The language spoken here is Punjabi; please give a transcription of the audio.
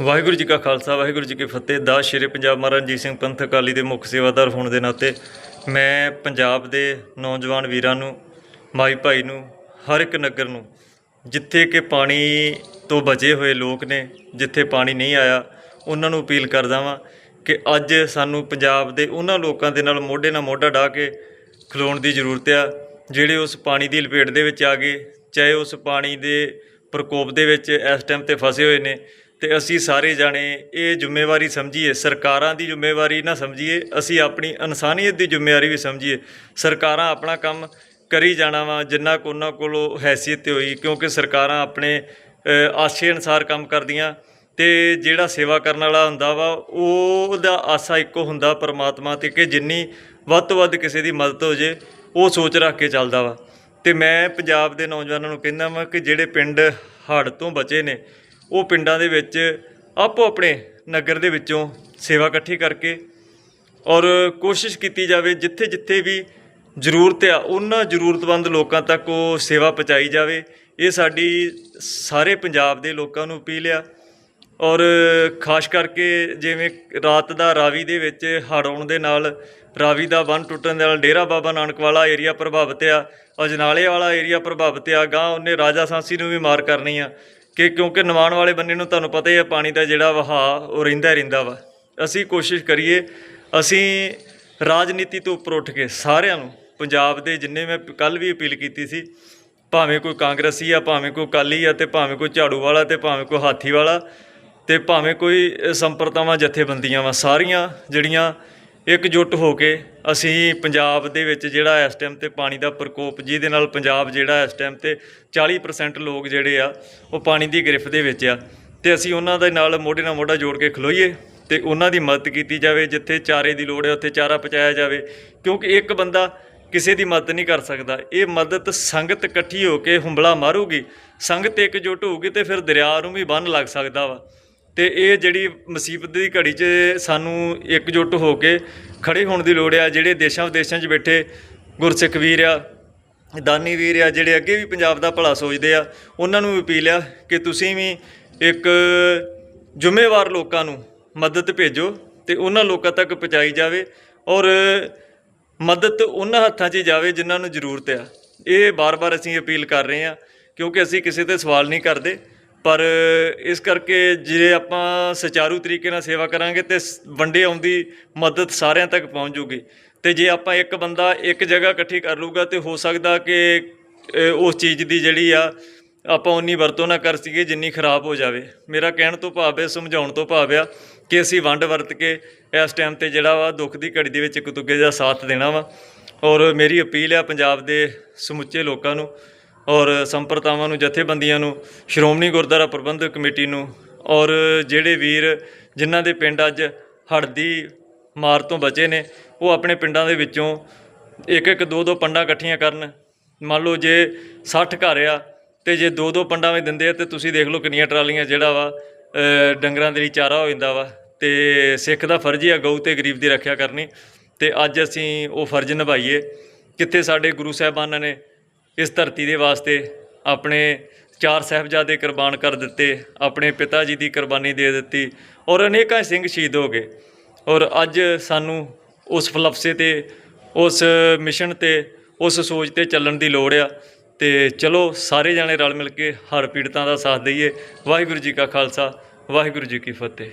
ਵਾਹਿਗੁਰੂ ਜੀ ਕਾ ਖਾਲਸਾ, ਵਾਹਿਗੁਰੂ ਜੀ ਕੀ ਫਤਿਹ। ਦਾ ਸ਼੍ਰੀ ਪੰਜਾਬ ਮਹਾਰਾਜ ਰਣਜੀਤ ਸਿੰਘ ਪੰਥ ਅਕਾਲੀ ਦੇ ਮੁੱਖ ਸੇਵਾਦਾਰ ਹੋਣ ਦੇ ਨਾਤੇ ਮੈਂ ਪੰਜਾਬ ਦੇ ਨੌਜਵਾਨ ਵੀਰਾਂ ਨੂੰ, ਮਾਈ ਭਾਈ ਨੂੰ, ਹਰ ਇੱਕ ਨਗਰ ਨੂੰ, ਜਿੱਥੇ ਕਿ ਪਾਣੀ ਤੋਂ ਬਚੇ ਹੋਏ ਲੋਕ ਨੇ, ਜਿੱਥੇ ਪਾਣੀ ਨਹੀਂ ਆਇਆ, ਉਹਨਾਂ ਨੂੰ ਅਪੀਲ ਕਰਦਾ ਵਾਂ ਕਿ ਅੱਜ ਸਾਨੂੰ ਪੰਜਾਬ ਦੇ ਉਹਨਾਂ ਲੋਕਾਂ ਦੇ ਨਾਲ ਮੋਢੇ ਨਾਲ ਮੋਢਾ ਢਾ ਕੇ ਖਲੋਣ ਦੀ ਜ਼ਰੂਰਤ ਆ, ਜਿਹੜੇ ਉਸ ਪਾਣੀ ਦੀ ਲਪੇਟ ਦੇ ਵਿੱਚ ਆ ਗਏ, ਚਾਹੇ ਉਸ ਪਾਣੀ ਦੇ ਪ੍ਰਕੋਪ ਦੇ ਵਿੱਚ ਇਸ ਟਾਈਮ ਤੇ ਫਸੇ ਹੋਏ ਨੇ ਤੇ ਅਸੀਂ ਸਾਰੇ ਜਾਣੇ ਇਹ ਜ਼ਿੰਮੇਵਾਰੀ ਸਮਝੀਏ, ਸਰਕਾਰਾਂ ਦੀ ਜ਼ਿੰਮੇਵਾਰੀ ਨਾ ਸਮਝੀਏ, ਅਸੀਂ ਆਪਣੀ ਇਨਸਾਨੀਅਤ ਦੀ ਜ਼ਿੰਮੇਵਾਰੀ ਵੀ ਸਮਝੀਏ। ਸਰਕਾਰਾਂ ਆਪਣਾ ਕੰਮ ਕਰੀ ਜਾਣਾ ਵਾ, ਜਿੰਨਾ ਕੁ ਉਹਨਾਂ ਕੋਲੋਂ ਹੈਸੀਅਤ ਤੇ ਹੋਈ, ਕਿਉਂਕਿ ਸਰਕਾਰਾਂ ਆਪਣੇ ਆਸ਼ੇ ਅਨੁਸਾਰ ਕੰਮ ਕਰਦੀਆਂ ਤੇ ਜਿਹੜਾ ਸੇਵਾ ਕਰਨ ਵਾਲਾ ਹੁੰਦਾ ਵਾ, ਉਹਦਾ ਆਸਾ ਇੱਕੋ ਹੁੰਦਾ ਪਰਮਾਤਮਾ ਤੇ ਕਿ ਜਿੰਨੀ ਵੱਧ ਤੋਂ ਵੱਧ ਕਿਸੇ ਦੀ ਮਦਦ ਹੋ ਜੇ, ਉਹ ਸੋਚ ਰੱਖ ਕੇ ਚੱਲਦਾ ਵਾ। ਤੇ ਮੈਂ ਪੰਜਾਬ ਦੇ ਨੌਜਵਾਨਾਂ ਨੂੰ ਕਹਿੰਦਾ ਵਾਂ ਕਿ ਜਿਹੜੇ ਪਿੰਡ ਹੜ੍ਹ ਤੋਂ ਬਚੇ ਨੇ ਉਹ ਪਿੰਡਾਂ ਦੇ ਵਿੱਚ ਆਪੋ ਆਪਣੇ ਨਗਰ ਦੇ ਵਿੱਚੋਂ ਸੇਵਾ ਇਕੱਠੀ ਕਰਕੇ ਔਰ ਕੋਸ਼ਿਸ਼ ਕੀਤੀ ਜਾਵੇ ਜਿੱਥੇ ਜਿੱਥੇ ਵੀ ਜ਼ਰੂਰਤ ਆ, ਉਹਨਾਂ ਜ਼ਰੂਰਤਮੰਦ ਲੋਕਾਂ ਤੱਕ ਉਹ ਸੇਵਾ ਪਹੁੰਚਾਈ ਜਾਵੇ। ਇਹ ਸਾਡੀ ਸਾਰੇ ਪੰਜਾਬ ਦੇ ਲੋਕਾਂ ਨੂੰ ਅਪੀਲ ਆ। ਔਰ ਖਾਸ ਕਰਕੇ ਜਿਵੇਂ ਰਾਤ ਦਾ ਰਾਵੀ ਦੇ ਵਿੱਚ ਹੜ੍ਹ ਆਉਣ ਦੇ ਨਾਲ ਰਾਵੀ ਦਾ ਬੰਨ ਟੁੱਟਣ ਦੇ ਨਾਲ ਡੇਰਾ ਬਾਬਾ ਨਾਨਕ ਵਾਲਾ ਏਰੀਆ ਪ੍ਰਭਾਵਿਤ ਆ, ਅਜਨਾਲੇ ਵਾਲਾ ਏਰੀਆ ਪ੍ਰਭਾਵਿਤ ਆ ਗਾਂ ਉਹਨੇ ਰਾਜਾ ਸਾਂਸੀ ਨੂੰ ਵੀ ਮਾਰ ਕਰਨੀ ਆ। ਕਿ ਕਿਉਂਕਿ ਨਿਮਾਣ ਵਾਲੇ ਬੰਨੇ ਨੂੰ ਤੁਹਾਨੂੰ ਪਤਾ ਹੀ ਆ ਪਾਣੀ ਦਾ ਜਿਹੜਾ ਵਹਾਅ ਉਹ ਰਹਿੰਦਾ ਹੀ ਰਹਿੰਦਾ ਵਾ। ਅਸੀਂ ਕੋਸ਼ਿਸ਼ ਕਰੀਏ ਅਸੀਂ ਰਾਜਨੀਤੀ ਤੋਂ ਉੱਪਰ ਉੱਠ ਕੇ ਸਾਰਿਆਂ ਨੂੰ ਪੰਜਾਬ ਦੇ ਜਿੰਨੇ ਮੈਂ ਕੱਲ ਵੀ ਅਪੀਲ ਕੀਤੀ ਸੀ ਭਾਵੇਂ ਕੋਈ ਕਾਂਗਰਸੀ ਆ ਭਾਵੇਂ ਕੋਈ ਅਕਾਲੀ ਆ ਤੇ ਭਾਵੇਂ ਕੋਈ ਝਾੜੂ ਵਾਲਾ ਤੇ ਭਾਵੇਂ ਕੋਈ ਹਾਥੀ ਵਾਲਾ ਤੇ ਭਾਵੇਂ ਕੋਈ ਅ, ਸੰਪਰਦਾਵਾਂ ਜਥੇਬੰਦੀਆਂ ਵਾ ਸਾਰੀਆਂ ਜਿਹੜੀਆਂ ਇਕਜੁੱਟ ਹੋ ਕੇ ਅਸੀਂ ਪੰਜਾਬ ਦੇ ਵਿੱਚ ਜਿਹੜਾ ਇਸ ਟਾਈਮ ਤੇ ਪਾਣੀ ਦਾ ਪ੍ਰਕੋਪ, ਜਿਹਦੇ ਨਾਲ ਪੰਜਾਬ ਜਿਹੜਾ ਇਸ ਟਾਈਮ ਤੇ 40% ਲੋਕ ਜਿਹੜੇ ਆ, ਉਹ ਪਾਣੀ ਦੀ ਗ੍ਰਿਫਤ ਦੇ ਵਿੱਚ ਆ। ਤੇ ਅਸੀਂ ਉਹਨਾਂ ਦੇ ਨਾਲ ਮੋਢੇ ਨਾਲ ਮੋਢਾ ਜੋੜ ਕੇ ਖਲੋਈਏ ਤੇ ਉਹਨਾਂ ਦੀ ਮਦਦ ਕੀਤੀ ਜਾਵੇ, ਜਿੱਥੇ ਚਾਰੇ ਦੀ ਲੋੜ ਹੈ, ਉੱਥੇ ਚਾਰਾ ਪਹੁੰਚਾਇਆ ਜਾਵੇ। ਕਿਉਂਕਿ ਇੱਕ ਬੰਦਾ ਕਿਸੇ ਦੀ ਮਦਦ ਨਹੀਂ ਕਰ ਸਕਦਾ। ਇਹ ਮਦਦ ਸੰਗਤ ਇਕੱਠੀ ਹੋ ਕੇ ਹੁੰਬਲਾ ਮਾਰੂਗੀ, ਸੰਗਤ ਇਕਜੁੱਟ ਹੋਊਗੀ ਤੇ ਫਿਰ ਦਰਿਆ ਨੂੰ ਵੀ ਬੰਨ ਲੱਗ ਸਕਦਾ ਵਾ। ਤੇ ਇਹ ਜਿਹੜੀ ਮੁਸੀਬਤ ਦੀ ਘੜੀ 'ਚ ਸਾਨੂੰ ਇਕਜੁੱਟ ਹੋ ਕੇ ਖੜੇ ਹੋਣ ਦੀ ਲੋੜ ਆ, ਜਿਹੜੇ ਦੇਸ਼ਾਂ ਵਿਦੇਸ਼ਾਂ 'ਚ ਬੈਠੇ ਗੁਰਸਿੱਖ ਵੀਰ ਆ, ਦਾਨੀ ਵੀਰ ਆ, ਜਿਹੜੇ ਅੱਗੇ ਵੀ ਪੰਜਾਬ ਦਾ ਭਲਾ ਸੋਚਦੇ ਆ, ਉਹਨਾਂ ਨੂੰ ਅਪੀਲ ਆ ਕਿ ਤੁਸੀਂ ਵੀ ਇੱਕ ਜ਼ਿੰਮੇਵਾਰ ਲੋਕਾਂ ਨੂੰ ਮਦਦ ਭੇਜੋ ਤੇ ਉਹਨਾਂ ਲੋਕਾਂ ਤੱਕ ਪਹੁੰਚਾਈ ਜਾਵੇ ਔਰ ਮਦਦ ਉਹਨਾਂ ਹੱਥਾਂ 'ਚ ਹੀ ਜਾਵੇ ਜਿਨ੍ਹਾਂ ਨੂੰ ਜ਼ਰੂਰਤ ਆ। ਇਹ ਬਾਰ-ਬਾਰ ਅਸੀਂ ਅਪੀਲ ਕਰ ਰਹੇ ਹਾਂ ਕਿਉਂਕਿ ਅਸੀਂ ਕਿਸੇ ਤੇ ਸਵਾਲ ਨਹੀਂ ਕਰਦੇ। ਪਰ ਇਸ ਕਰਕੇ ਜੇ ਆਪਾਂ ਸੁਚਾਰੂ ਤਰੀਕੇ ਨਾਲ ਸੇਵਾ ਕਰਾਂਗੇ ਤੇ ਸ- ਵੰਡੇ ਆਉਂਦੀ ਮਦਦ ਸਾਰਿਆਂ ਤੱਕ ਪਹੁੰਚ ਜੂਗੀ। ਤੇ ਜੇ ਆਪਾਂ ਇੱਕ ਬੰਦਾ ਇੱਕ ਜਗ੍ਹਾ ਇਕੱਠੀ ਕਰ ਲੂਗਾ ਤੇ ਹੋ ਸਕਦਾ ਕਿ ਉਸ ਚੀਜ਼ ਦੀ ਜਿਹੜੀ ਆ, ਆਪਾਂ ਉਨੀ ਵਰਤੋਂ ਨਾ ਕਰ ਸਕੀਏ ਜਿੰਨੀ ਖਰਾਬ ਹੋ ਜਾਵੇ। ਮੇਰਾ ਕਹਿਣ ਤੋਂ ਭਾਵ ਹੈ, ਸਮਝਾਉਣ ਤੋਂ ਭਾਵ ਆ ਕਿ ਅਸੀਂ ਵੰਡ ਵਰਤ ਕੇ ਇਸ ਟਾਈਮ ਤੇ ਜਿਹੜਾ ਵਾ ਦੁੱਖ ਦੀ ਘੜੀ ਦੇ ਵਿੱਚ ਇੱਕ ਦੂਜੇ ਦਾ ਸਾਥ ਦੇਣਾ ਵਾ। ਔਰ ਮੇਰੀ ਅਪੀਲ ਹੈ ਪੰਜਾਬ ਦੇ ਸਮੁੱਚੇ ਲੋਕਾਂ ਨੂੰ ਔਰ ਸੰਪਰਦਾਵਾਂ ਨੂੰ, ਜਥੇਬੰਦੀਆਂ ਨੂੰ, ਸ਼੍ਰੋਮਣੀ ਗੁਰਦੁਆਰਾ ਪ੍ਰਬੰਧਕ ਕਮੇਟੀ ਨੂੰ ਔਰ ਜਿਹੜੇ ਵੀਰ ਜਿਨ੍ਹਾਂ ਦੇ ਪਿੰਡ ਅੱਜ ਹੜ੍ਹ ਦੀ ਮਾਰ ਤੋਂ ਬਚੇ ਨੇ, ਉਹ ਆਪਣੇ ਪਿੰਡਾਂ ਦੇ ਵਿੱਚੋਂ ਇੱਕ ਇੱਕ ਦੋ ਦੋ ਪੰਡਾਂ ਇਕੱਠੀਆਂ ਕਰਨ। ਮੰਨ ਲਓ ਜੇ 60 ਘਰ ਆ ਤੇ ਜੇ ਦੋ ਦੋ ਪੰਡਾਂ ਵਿੱਚ ਦਿੰਦੇ ਆ ਤੇ ਤੁਸੀਂ ਦੇਖ ਲਓ ਕਿੰਨੀਆਂ ਟਰਾਲੀਆਂ ਜਿਹੜਾ ਵਾ ਡੰਗਰਾਂ ਦੇ ਲਈ ਚਾਰਾ ਹੋ ਜਾਂਦਾ ਵਾ। ਤੇ ਸਿੱਖ ਦਾ ਫਰਜ਼ ਹੀ ਆ ਗਊ ਤੇ ਗਰੀਬ ਦੀ ਰੱਖਿਆ ਕਰਨੀ। ਤੇ ਅੱਜ ਅਸੀਂ ਉਹ ਫਰਜ਼ ਨਿਭਾਈਏ। ਕਿੱਥੇ ਸਾਡੇ ਗੁਰੂ ਸਾਹਿਬਾਨਾਂ ਨੇ ਇਸ ਧਰਤੀ ਦੇ ਵਾਸਤੇ ਆਪਣੇ ਚਾਰ ਸਾਹਿਬਜ਼ਾਦੇ ਕੁਰਬਾਨ ਕਰ ਦਿੱਤੇ, ਆਪਣੇ ਪਿਤਾ ਜੀ ਦੀ ਕੁਰਬਾਨੀ ਦੇ ਦਿੱਤੀ ਔਰ ਅਨੇਕਾਂ ਸਿੰਘ ਸ਼ਹੀਦ ਹੋ ਗਏ। ਔਰ ਅੱਜ ਸਾਨੂੰ ਉਸ ਫਲਸਫੇ ਤੇ, ਉਸ ਮਿਸ਼ਨ ਤੇ, ਉਸ ਸੋਚ ਤੇ ਚੱਲਣ ਦੀ ਲੋੜ ਆ ਤੇ ਚਲੋ ਸਾਰੇ ਜਾਣੇ ਰਲ ਮਿਲ ਕੇ ਹਰ ਪੀੜਤਾਂ ਦਾ ਸਾਥ ਦਈਏ। ਵਾਹਿਗੁਰੂ ਜੀ ਕਾ ਖਾਲਸਾ, ਵਾਹਿਗੁਰੂ ਜੀ ਕੀ ਫਤਿਹ।